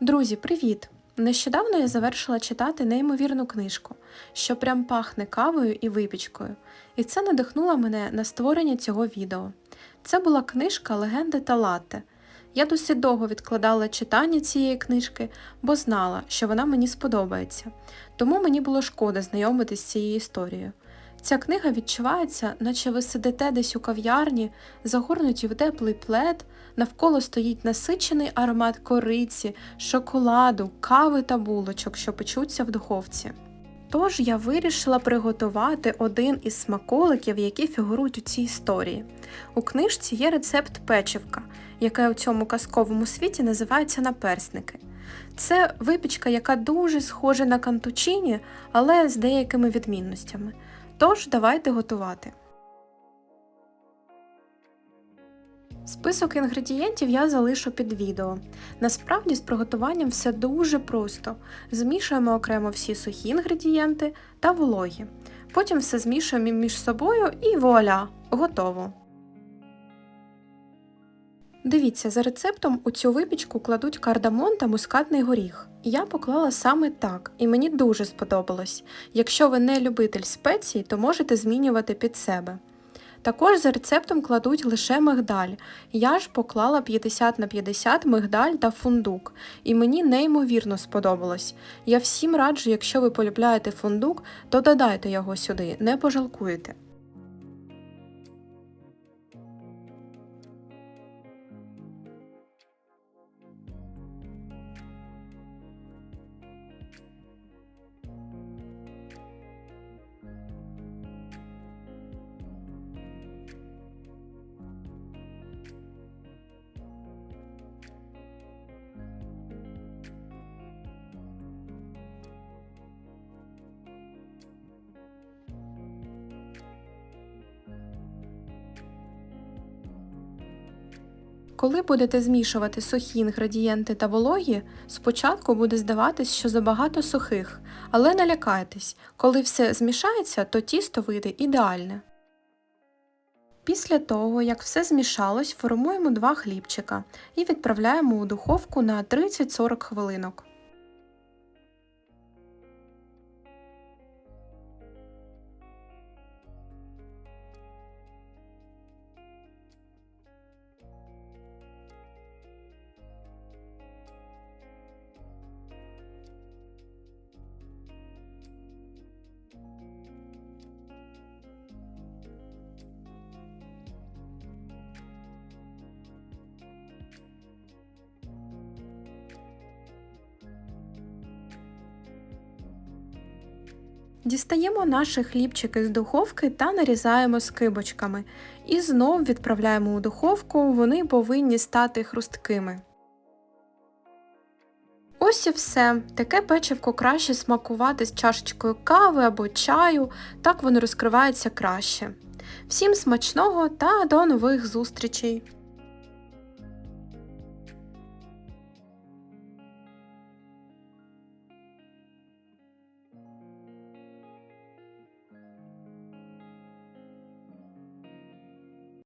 Друзі, привіт! Нещодавно я завершила читати неймовірну книжку, що прям пахне кавою і випічкою, і це надихнуло мене на створення цього відео. Це була книжка Легенди та латте. Я досить довго відкладала читання цієї книжки, бо знала, що вона мені сподобається, тому мені було шкода знайомитись з цією історією. Ця книга відчувається, наче ви сидите десь у кав'ярні, загорнуті в теплий плед, навколо стоїть насичений аромат кориці, шоколаду, кави та булочок, що печуться в духовці. Тож я вирішила приготувати один із смаколиків, які фігурують у цій історії. У книжці є рецепт печивка, яке у цьому казковому світі називається наперсники. Це випічка, яка дуже схожа на кантучині, але з деякими відмінностями. Тож давайте готувати. Список інгредієнтів я залишу під відео. Насправді з приготуванням все дуже просто. Змішуємо окремо всі сухі інгредієнти та вологі. Потім все змішуємо між собою і вуаля! Готово. Дивіться, за рецептом у цю випічку кладуть кардамон та мускатний горіх. Я поклала саме так, і мені дуже сподобалось. Якщо ви не любитель спецій, то можете змінювати під себе. Також за рецептом кладуть лише мигдаль. Я ж поклала 50 на 50 мигдаль та фундук, і мені неймовірно сподобалось. Я всім раджу, якщо ви полюбляєте фундук, то додайте його сюди, не пожалкуєте. Коли будете змішувати сухі інгредієнти та вологі, спочатку буде здаватись, що забагато сухих, але не лякайтесь, коли все змішається, то тісто вийде ідеальне. Після того, як все змішалось, формуємо два хлібчика і відправляємо у духовку на 30-40 хвилинок. Дістаємо наші хлібчики з духовки та нарізаємо скибочками. І знов відправляємо у духовку, вони повинні стати хрусткими. Ось і все. Таке печивко краще смакувати з чашечкою кави або чаю, так воно розкривається краще. Всім смачного та до нових зустрічей!